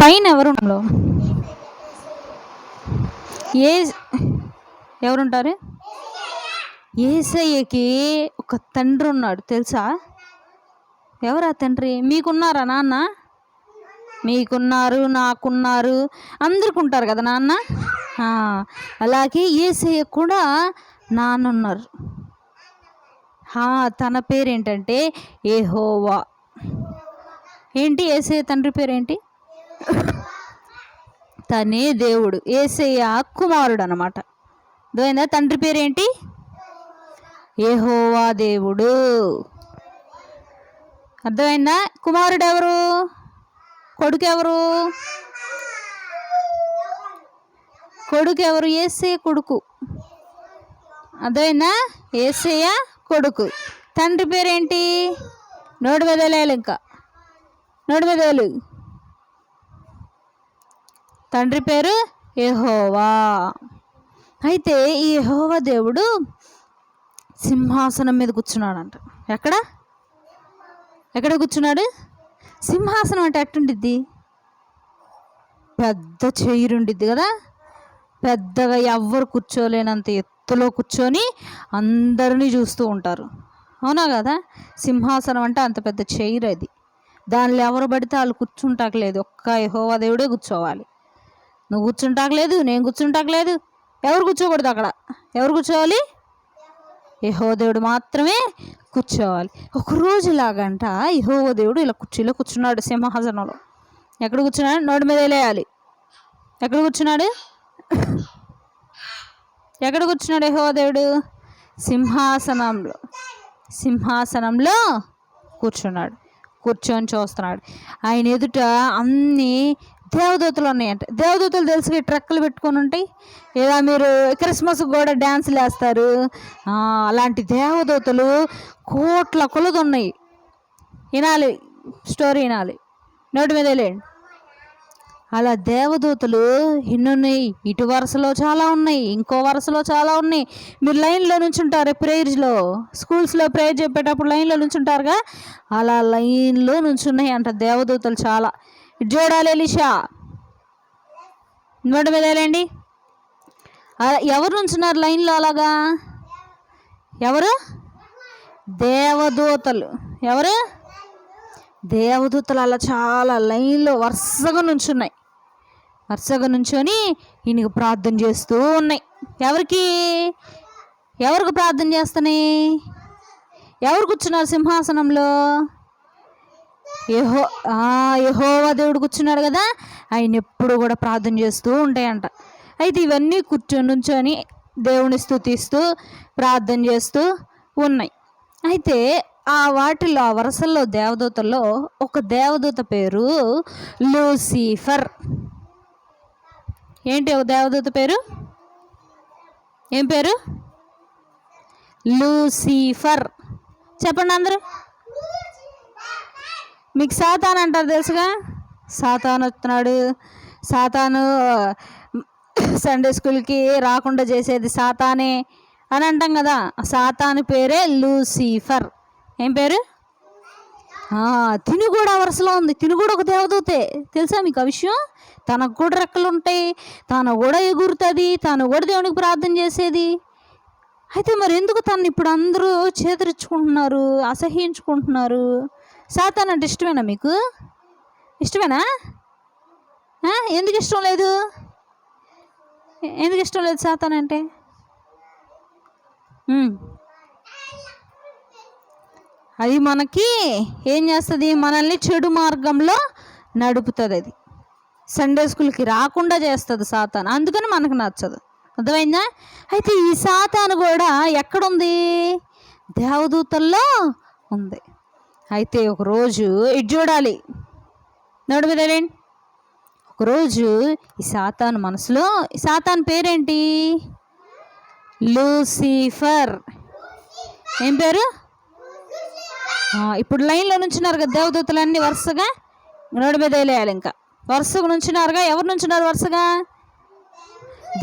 పైన ఎవరు ఏ ఎవరుంటారు ఏసయ్యకి ఒక తండ్రి ఉన్నాడు తెలుసా? ఎవరా తండ్రి? మీకున్నారా నాన్న? మీకున్నారు నాకున్నారు. అందరికి ఉంటారు కదా నాన్న? అలాగే ఏసయ్య కూడా నాన్న ఉన్నారు తన పేరేంటంటే ఏహోవా. ఏంటి ఏసయ్య తండ్రి పేరేంటి? తనే దేవుడు ఏసయ్య కుమారుడు అనమాట అర్థమైందా తండ్రి పేరేంటి? ఏహోవా దేవుడు. అర్థమైందా? కుమారుడు ఎవరు కొడుకు ఎవరు కొడుకు ఎవరు ఏసయ్య కొడుకు. అర్థమైందా? ఏసయ్య కొడుకు. తండ్రి పేరేంటి? నోటి వెదలేలు ఇంకా. నోటి వెదలు తండ్రి పేరు యహోవా. అయితే ఈ యహోవా దేవుడు సింహాసనం మీద కూర్చున్నాడంట. ఎక్కడ? ఎక్కడ కూర్చున్నాడు? సింహాసనం అంటే ఎట్టుండిద్ది? పెద్ద చేయిరుండిద్ది కదా. పెద్దగా ఎవ్వరు కూర్చోలేనంత ఎత్తులో కూర్చొని అందరినీ చూస్తూ ఉంటారు. అవునా కదా? సింహాసనం అంటే అంత పెద్ద చైర్ అది దానిలో ఎవరు పడితే వాళ్ళు కూర్చుంటాకలేదు ఒక్క యహోవా దేవుడే కూర్చోవాలి. నువ్వు కూర్చుంటాకలేదు నేను కూర్చుంటాకలేదు. ఎవరు కూర్చోకూడదు అక్కడ? ఎవరు కూర్చోవాలి? యహోదేవుడు మాత్రమే కూర్చోవాలి. ఒకరోజు ఇలాగంట యహోదేవుడు ఇలా కుర్చీలో కూర్చున్నాడు సింహాసనంలో. ఎక్కడ కూర్చున్నాడు? నోటి మీద వేయాలి ఎక్కడ కూర్చున్నాడు? ఎక్కడ కూర్చున్నాడు యహోదేవుడు? సింహాసనంలో. సింహాసనంలో కూర్చున్నాడు. కూర్చొని చూస్తున్నాడు. ఆయన ఎదుట అన్ని దేవదూతలు ఉన్నాయంట దేవదూతలు తెలుసు ట్రక్కులు పెట్టుకొని ఉంటాయి ఇలా మీరు క్రిస్మస్ కూడా డ్యాన్సులు వేస్తారు అలాంటి దేవదూతలు కోట్ల కొలది ఉన్నాయి. వినాలి స్టోరీ వినాలి. నోటి మీద లేండి అలా దేవదూతలు ఎన్నున్నాయి ఇటు వరుసలో చాలా ఉన్నాయి ఇంకో వరుసలో చాలా ఉన్నాయి. మీరు లైన్లో నుంచుంటారు ప్రేయర్స్లో స్కూల్స్లో ప్రేయర్ చెప్పేటప్పుడు లైన్లో నుంచుంటారుగా? అలా లైన్లో నుంచున్నాయి అంట దేవదూతలు చాలా. జోడాలి ఎలిషా. నోటి మీద వేలండి. అలా ఎవరు నుంచున్నారు లైన్లో అలాగా? ఎవరు? దేవదూతలు. ఎవరు? దేవదూతలు అలా చాలా లైన్లో వరుసగా నుంచున్నాయి. వరుసగా నుంచొని ఈయనకి ప్రార్థన చేస్తూ ఉన్నాయి. ఎవరికి? ఎవరికి ప్రార్థన చేస్తున్నాయి? ఎవరు కూర్చున్నారు సింహాసనంలో? యహో యహోవా దేవుడు కూర్చున్నాడు కదా ఆయన ఎప్పుడు కూడా ప్రార్థన చేస్తూ ఉంటాయంట. అయితే ఇవన్నీ కూర్చొని నుంచొని దేవుని స్తుతిస్తూ ప్రార్థన చేస్తూ ఉన్నాయి. అయితే ఆ వాటిలో ఆ వరుసల్లో దేవదూతల్లో ఒక దేవదూత పేరు లూసిఫర్. ఏంటి ఒక దేవదూత పేరు? ఏం పేరు? లూసిఫర్. చెప్పండి అందరూ. మీకు సాతాన్ అంటారు తెలుసుగా? సాతాన్ వస్తున్నాడు. సాతాను సండే స్కూల్కి రాకుండా చేసేది సాతానే అని అంటాం కదా. సాతాను పేరే లూసిఫర్. ఏం పేరు? ఆ, తిని కూడా వరుసలో ఉంది. తిని కూడా ఒక దేవదూతే. తెలుసా మీకు ఆ విషయం? తనకు కూడా రెక్కలు ఉంటాయి. తాను కూడా ఎగురుతుంది. తను కూడా దేవునికి ప్రార్థన చేసేది. అయితే మరి ఎందుకు తను ఇప్పుడు అందరూ చేదరించుకుంటున్నారు? అసహ్యించుకుంటున్నారు? సాతాన్ అంటే ఇష్టమేనా మీకు? ఇష్టమేనా? ఎందుకు ఇష్టం లేదు? ఎందుకు ఇష్టం లేదు సాతాన్ అంటే? అది మనకి ఏం చేస్తుంది? మనల్ని చెడు మార్గంలో నడుపుతుంది అది. సండే స్కూల్కి రాకుండా చేస్తుంది సాతాన్. అందుకని మనకు నచ్చదు. అర్థమైందా? అయితే ఈ సాతాను కూడా ఎక్కడుంది? దేవదూతల్లో ఉంది. అయితే ఒకరోజు ఇటు చూడాలి. నోడు మీద ఒకరోజు ఈ సాతాను మనసులో ఈ సాతాన్ పేరేంటి? లూసిఫర్. ఏం పేరు? ఇప్పుడు లైన్లో నుంచున్నారు కదా దేవదూతలన్నీ వరుసగా? నోడి మీద వేయాలి ఇంకా. వరుసగా నుంచున్నారుగా? ఎవరు నుంచున్నారు వరుసగా?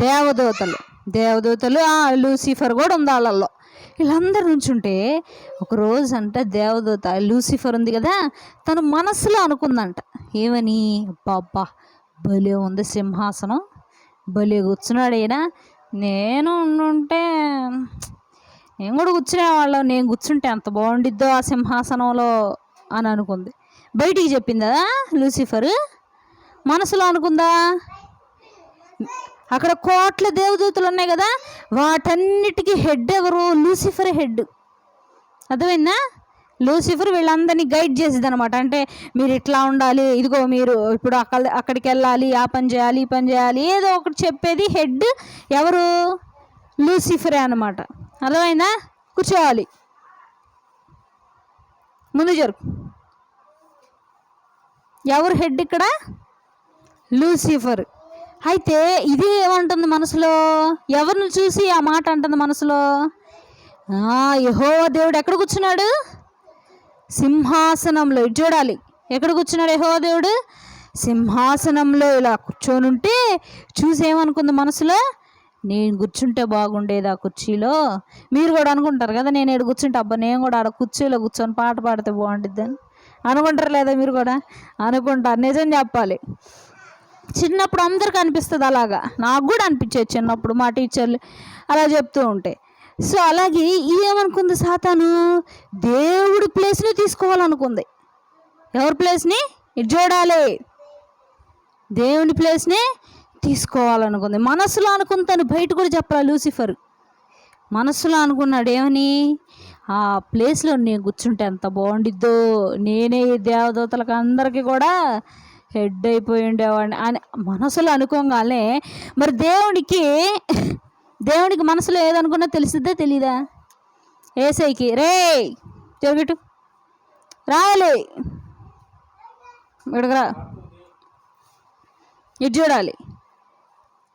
దేవదూతలు. దేవదూతలు ఆ లూసిఫర్ కూడా ఉంది వాళ్ళల్లో. వీళ్ళందరూ నుంచుంటే ఒకరోజు అంట దేవదూత లూసిఫర్ ఉంది కదా తను మనసులో అనుకుందంట ఏమని? అబ్బా భలే ఉంది సింహాసనం భలే కూర్చున్నాడు ఈయన. నేను ఉంటే నేను కూడా కూర్చునేవాళ్ళం నేను కూర్చుంటే ఎంత బాగుండిద్దో ఆ సింహాసనంలో అని అనుకుంది. బయటికి చెప్పిందా లూసిఫర్? మనసులో అనుకుందా? అక్కడ కోట్ల దేవదూతలు ఉన్నాయి కదా వాటన్నిటికీ హెడ్ ఎవరు? లూసిఫర్ హెడ్ అర్థమైందా? లూసిఫర్ వీళ్ళందరినీ గైడ్ చేసేది అనమాట అంటే మీరు ఇట్లా ఉండాలి ఇదిగో మీరు ఇప్పుడు అక్కడ అక్కడికి వెళ్ళాలి ఆ పని చేయాలి ఈ పని చేయాలి ఏదో ఒకటి చెప్పేది హెడ్ ఎవరు? లూసిఫరే అనమాట అర్థమైందా? కూర్చోవాలి. ముందు జరుపు ఎవరు హెడ్ ఇక్కడ? లూసిఫర్ అయితే ఇది ఏమంటుంది మనసులో? ఎవరిని చూసి ఆ మాట అంటుంది మనసులో? యహో దేవుడు ఎక్కడ కూర్చున్నాడు? సింహాసనంలో. ఇటు చూడాలి. ఎక్కడ కూర్చున్నాడు యహో దేవుడు? సింహాసనంలో. ఇలా కూర్చొని ఉంటే చూసి ఏమనుకుంది మనసులో? నేను కూర్చుంటే బాగుండేది ఆ కుర్చీలో. మీరు కూడా అనుకుంటారు కదా నేను ఏడు కూర్చుంటే అబ్బా నేను కూడా ఆడ కుర్చీలో కూర్చొని పాట పాడితే బాగుండిద్దని. అనుకుంటారు లేదా మీరు కూడా? అనుకుంటారు. నిజం చెప్పాలి. చిన్నప్పుడు అందరికీ అనిపిస్తుంది అలాగా. నాకు కూడా అనిపించేది చిన్నప్పుడు మా టీచర్లు అలా చెప్తూ ఉంటే. సో అలాగే ఏమనుకుంది సాతాను? దేవుడి ప్లేస్ని తీసుకోవాలనుకుంది. ఎవరి ప్లేస్ని ఇటు చూడాలి దేవుని ప్లేస్ని తీసుకోవాలనుకుంది. మనసులో అనుకుని తను బయట కూడా చెప్పాలి లూసిఫర్? మనసులో అనుకున్నాడు ఏమని? ఆ ప్లేస్లో నేను కూర్చుంటే ఎంత బాగుండిద్దో. నేనే ఈ దేవదూతలకు అందరికీ కూడా హెడ్ అయిపోయి ఉండేవాడిని అని మనసులో అనుకోగానే మరి దేవుడికి దేవుడికి మనసులో ఏదనుకున్నా తెలిసిద్దా తెలీదా? ఏసైకి రే తిరుగుటు రాయాలి ఇక్కడికి రా. ఇటు చూడాలి.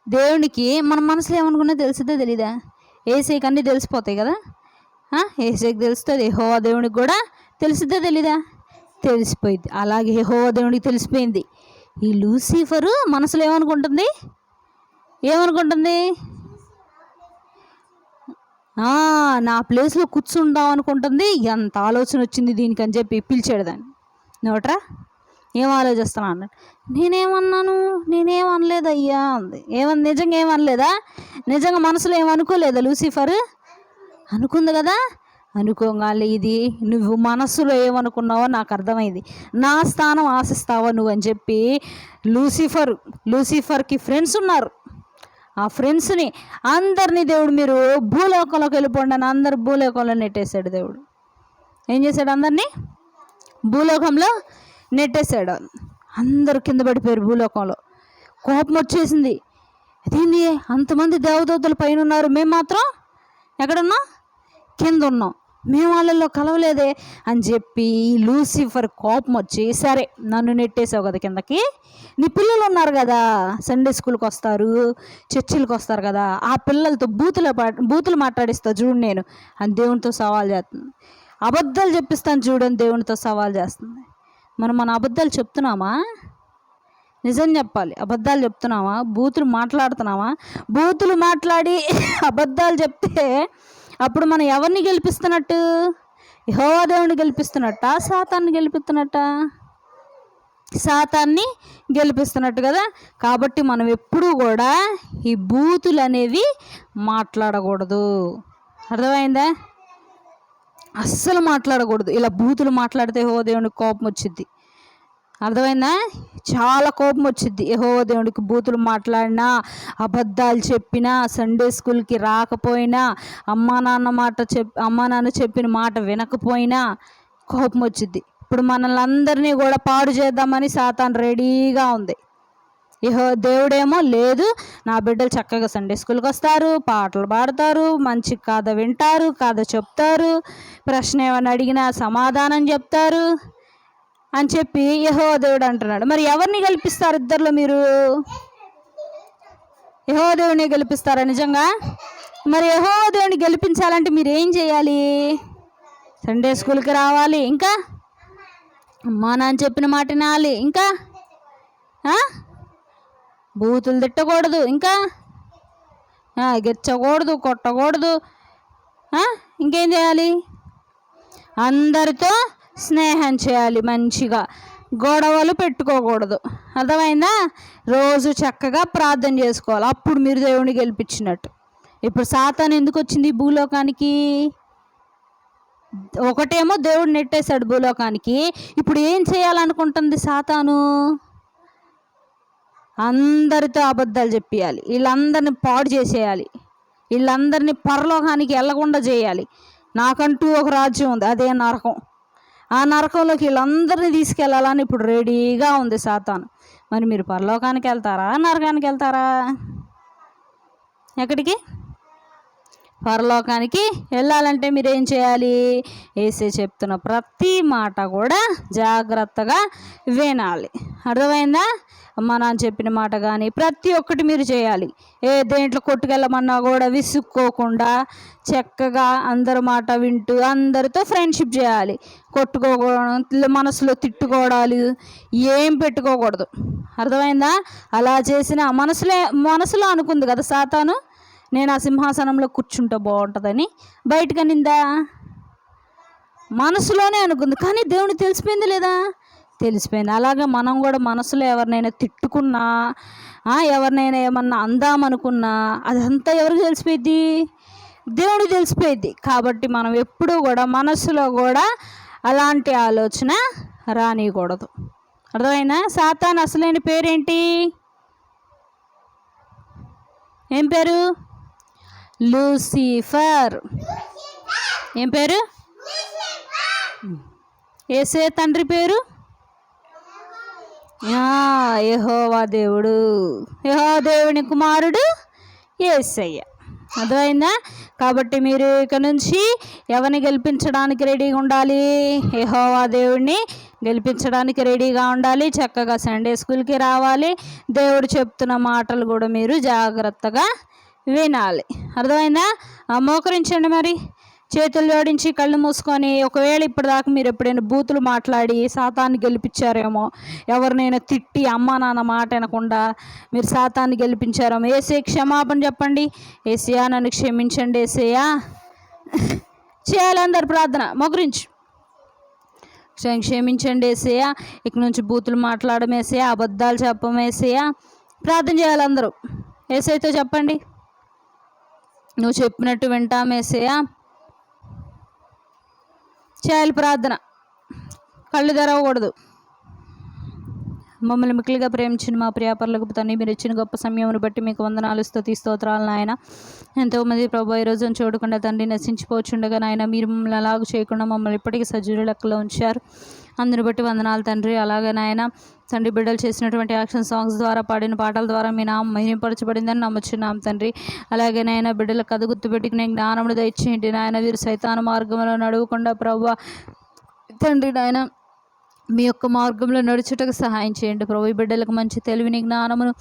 దేవునికి మన మనసులో ఏమనుకున్నా తెలిసిద్దా తెలీదా? ఏసైకి అన్నీ తెలిసిపోతాయి కదా? ఏసైకి తెలుస్తుంది హో దేవునికి కూడా తెలిసిద్దా తెలీదా? తెలిసిపోయింది. అలాగే హో దేవునికి తెలిసిపోయింది. ఈ లూసిఫరు మనసులో ఏమనుకుంటుంది? ఏమనుకుంటుంది? నా ప్లేస్లో కూర్చుందాం అనుకుంటుంది. ఎంత ఆలోచన వచ్చింది దీనికి అని చెప్పి పిలిచాడు దాన్ని. నోట్రా ఏం ఆలోచిస్తున్నా అన్నాడు. నేనేమన్నాను? నేనేమనలేదు అయ్యా అంది. ఏమని నిజంగా ఏమనలేదా? నిజంగా మనసులో ఏమనుకోలేదా లూసిఫర్? అనుకుంది కదా? అనుకోగాలి ఇది నువ్వు మనస్సులో ఏమనుకున్నావో నాకు అర్థమైంది. నా స్థానం ఆశిస్తావా నువ్వు అని చెప్పి లూసిఫర్ లూసిఫర్కి ఫ్రెండ్స్ ఉన్నారు. ఆ ఫ్రెండ్స్ని అందరినీ దేవుడు మీరు భూలోకంలోకి వెళ్ళిపోండి అని అందరు భూలోకంలో నెట్టేశాడు దేవుడు. ఏం చేశాడు అందరినీ? భూలోకంలో నెట్టేశాడు. అందరు కింద పడిపోయారు భూలోకంలో. కోపం వచ్చేసింది. అదేంది? అంతమంది దేవదూతలు పైన ఉన్నారు. మేము మాత్రం ఎక్కడున్నాం? కింద ఉన్నాం. మేము వాళ్ళల్లో కలవలేదే అని చెప్పి లూసిఫర్ కోపం వచ్చి సరే నన్ను నెట్టేసావు కదా కిందకి. నీ పిల్లలు ఉన్నారు కదా సండే స్కూల్కి వస్తారు చర్చిలకు వస్తారు కదా ఆ పిల్లలతో బూతులు పా- బూతులు మాట్లాడిస్తా చూడు నేను అని దేవునితో సవాల్ చేస్తుంది. అబద్ధాలు చెప్పిస్తాను చూడని దేవునితో సవాల్ చేస్తుంది. మనం మన అబద్ధాలు చెప్తున్నామా? నిజం చెప్పాలి. అబద్ధాలు చెప్తున్నావా బూతులు మాట్లాడుతున్నావా బూతులు మాట్లాడి అబద్ధాలు చెప్తే అప్పుడు మనం ఎవరిని గెలిపిస్తున్నట్టు? యెహోవా గెలిపిస్తున్నట్ట? సాతాన్ని గెలిపిస్తున్నట్ట? సాతాన్ని గెలిపిస్తున్నట్టు కదా? కాబట్టి మనం ఎప్పుడూ కూడా ఈ బూతులు అనేవి మాట్లాడకూడదు. అర్థమైందా? అస్సలు మాట్లాడకూడదు. ఇలా బూతులు మాట్లాడితే హోదేవునికి కోపం వచ్చింది అర్థమైందా? చాలా కోపం వచ్చింది యహో దేవుడికి బూతులు మాట్లాడినా అబద్ధాలు చెప్పినా సండే స్కూల్కి రాకపోయినా అమ్మా నాన్న మాట చెప్ అమ్మా నాన్న చెప్పిన మాట వినకపోయినా కోపం వచ్చింది ఇప్పుడు మనల్ని అందరినీ కూడా పాడు చేద్దామని సాతాన్ రెడీగా ఉంది. యహో దేవుడేమో లేదు నా బిడ్డలు చక్కగా సండే స్కూల్కి వస్తారు పాటలు పాడతారు మంచి కథ వింటారు కథ చెప్తారు ప్రశ్న ఏమైనా అడిగినా సమాధానం చెప్తారు. అని చెప్పి యహో దేవుడు అంటున్నాడు. మరి ఎవరిని గెలిపిస్తారు ఇద్దరిలో మీరు? యహో దేవుని గెలిపిస్తారా నిజంగా? మరి యహో దేవుని గెలిపించాలంటే మీరు ఏం చేయాలి? సండే స్కూల్కి రావాలి. ఇంకా? అమ్మా నాన్న చెప్పిన మాట వినాలి. ఇంకా? బూతులు తిట్టకూడదు. ఇంకా? గెచ్చకూడదు కొట్టకూడదు. ఇంకేం చేయాలి? అందరితో స్నేహం చేయాలి మంచిగా. గొడవలు పెట్టుకోకూడదు. అర్థమైందా? రోజు చక్కగా ప్రార్థన చేసుకోవాలి. అప్పుడు మీరు దేవుని గెలిపించినట్టు. ఇప్పుడు సాతాను ఎందుకు వచ్చింది భూలోకానికి? ఒకటేమో దేవుడు నెట్టేశాడు భూలోకానికి. ఇప్పుడు ఏం చేయాలనుకుంటుంది సాతాను? అందరితో అబద్ధాలు చెప్పియాలి. వీళ్ళందరిని పాడు చేసేయాలి. వీళ్ళందరినీ పరలోకానికి వెళ్ళకుండా చేయాలి. నాకంటూ ఒక రాజ్యం ఉంది. అదే నరకం. ఆ నరకంలోకి వీళ్ళందరినీ తీసుకెళ్ళాలని ఇప్పుడు రెడీగా ఉంది సాతాను. మరి మీరు పరలోకానికి వెళ్తారా? నరకానికి వెళ్తారా? ఎక్కడికి? పరలోకానికి వెళ్ళాలంటే మీరు ఏం చేయాలి? ఏసే చెప్తున్న ప్రతి మాట కూడా జాగ్రత్తగా వినాలి. అర్థమైందా? అమ్మ నాన్న చెప్పిన మాట కానీ ప్రతి ఒక్కటి మీరు చేయాలి. ఏ దేంట్లో కొట్టుకెళ్ళమన్నా కూడా విసుక్కోకుండా చక్కగా అందరి మాట వింటూ అందరితో ఫ్రెండ్షిప్ చేయాలి. కొట్టుకోకూడదు మనసులో తిట్టుకోవడాలు ఏం పెట్టుకోకూడదు. అర్థమైందా? అలా చేసిన మనసులే మనసులో అనుకుంది కదా సాతాను? నేను ఆ సింహాసనంలో కూర్చుంటే బాగుంటుందని. బయటకు నిందా మనసులోనే అనుకుంది. కానీ దేవుని తెలిసిపోయింది లేదా? తెలిసిపోయింది. అలాగే మనం కూడా మనసులో ఎవరినైనా తిట్టుకున్నా ఎవరినైనా ఏమన్నా అందామనుకున్నా అదంతా ఎవరికి తెలిసిపోయింది దేవుడు తెలిసిపోయింది కాబట్టి మనం ఎప్పుడూ కూడా మనసులో కూడా అలాంటి ఆలోచన రానియకూడదు. అర్థమైనా సాతాన్ అసలైన పేరేంటి? ఏం పేరు? లూసిఫర్. ఏం పేరు? ఏసే తండ్రి పేరు? యహోవా దేవుడు. యహో దేవుని కుమారుడు ఏసయ్య అర్థమైందా? కాబట్టి మీరు ఇక నుంచి ఎవరిని గెలిపించడానికి రెడీగా ఉండాలి? యహోవా దేవుడిని గెలిపించడానికి రెడీగా ఉండాలి. చక్కగా సండే స్కూల్కి రావాలి. దేవుడు చెప్తున్న మాటలు కూడా మీరు జాగ్రత్తగా వినాలి. అర్థమైందా? మోకరించండి మరి. చేతులు జోడించి కళ్ళు మూసుకొని ఒకవేళ ఇప్పటిదాకా మీరు ఎప్పుడైనా బూతులు మాట్లాడి సాతాన్ని గెలిపించారేమో ఎవరినైనా తిట్టి అమ్మ నాన్న మాట వినకుండా మీరు సాతాన్ని గెలిపించారేమో. ఏసే క్షమాపణ చెప్పండి. ఏసయా నన్ను క్షమించండి ఏసయ్యా. చేయాలందరు ప్రార్థన. మొగురించి క్షమించండి ఏసయ్య. ఇక నుంచి బూతులు మాట్లాడడం వేసేయా అబద్ధాలు చెప్పడమేసేయా ప్రార్థన చేయాలి అందరూ. ఏసైతో చెప్పండి. నువ్వు చెప్పినట్టు వింటాం చేయాలి ప్రార్థన. కళ్ళు తెరవకూడదు. మమ్మల్ని మిక్కిలిగా ప్రేమించిన మా ప్రియాపరులకు తండ్రి మీరు ఇచ్చిన గొప్ప సమయమును బట్టి మీకు వందనాలు స్థుతి స్తోత్రాలు నాయన. ఎంతోమంది ప్రభు ఈ రోజున చూడకుండా తండ్రి నశించిపోచుండగా నాయన మీరు మమ్మల్ని అలాగ చేయకుండా మమ్మల్ని ఇప్పటికీ సజ్జుల లెక్కలో ఉంచారు. అందుని బట్టి వందనాలు తండ్రి. అలాగే నాయన తండ్రి బిడ్డలు చేసినటువంటి యాక్షన్ సాంగ్స్ ద్వారా పాడిన పాటల ద్వారా మీ నామం మహిమపరచబడిందని నమ్ముచున్నాం తండ్రి. అలాగే నాయన బిడ్డల కథ గుర్తుపెట్టుకునే జ్ఞానమును దయచేయండి నాయన. వీరు సైతాన మార్గంలో నడవకుండా ప్రభు తండ్రి నాయన మీ యొక్క మార్గంలో నడుచుటకు సహాయం చేయండి. ప్రభు ఈ బిడ్డలకు మంచి తెలివిని జ్ఞానమును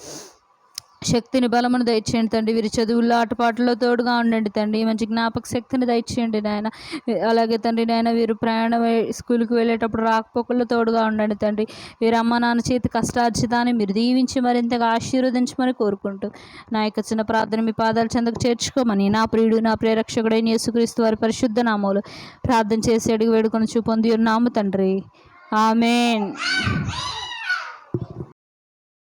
శక్తిని బలమును దయచేయండి తండ్రి. వీరి చదువుల్లో ఆటపాటల్లో తోడుగా ఉండండి తండ్రి. మంచి జ్ఞాపక శక్తిని దయచేయండి నాయన. అలాగే తండ్రి నాయన వీరు ప్రయాణం స్కూల్కి వెళ్ళేటప్పుడు రాకపోకల్లో తోడుగా ఉండండి తండ్రి. వీరు అమ్మ నాన్న చేతి కష్టార్జితాన్ని మీరు దీవించి మరింతగా ఆశీర్వదించమని కోరుకుంటూ నా యొక్క చిన్న ప్రార్థన మీ పాదాల చెందకు చేర్చుకోమని నా ప్రియుడు నా ప్రేరక్షకుడైన యేసుక్రీస్తు వారి పరిశుద్ధ నామములు ప్రార్థన చేసి అడిగి వేడుకొని చూపొంది ఉన్నాము తండ్రి. ఆమెన్.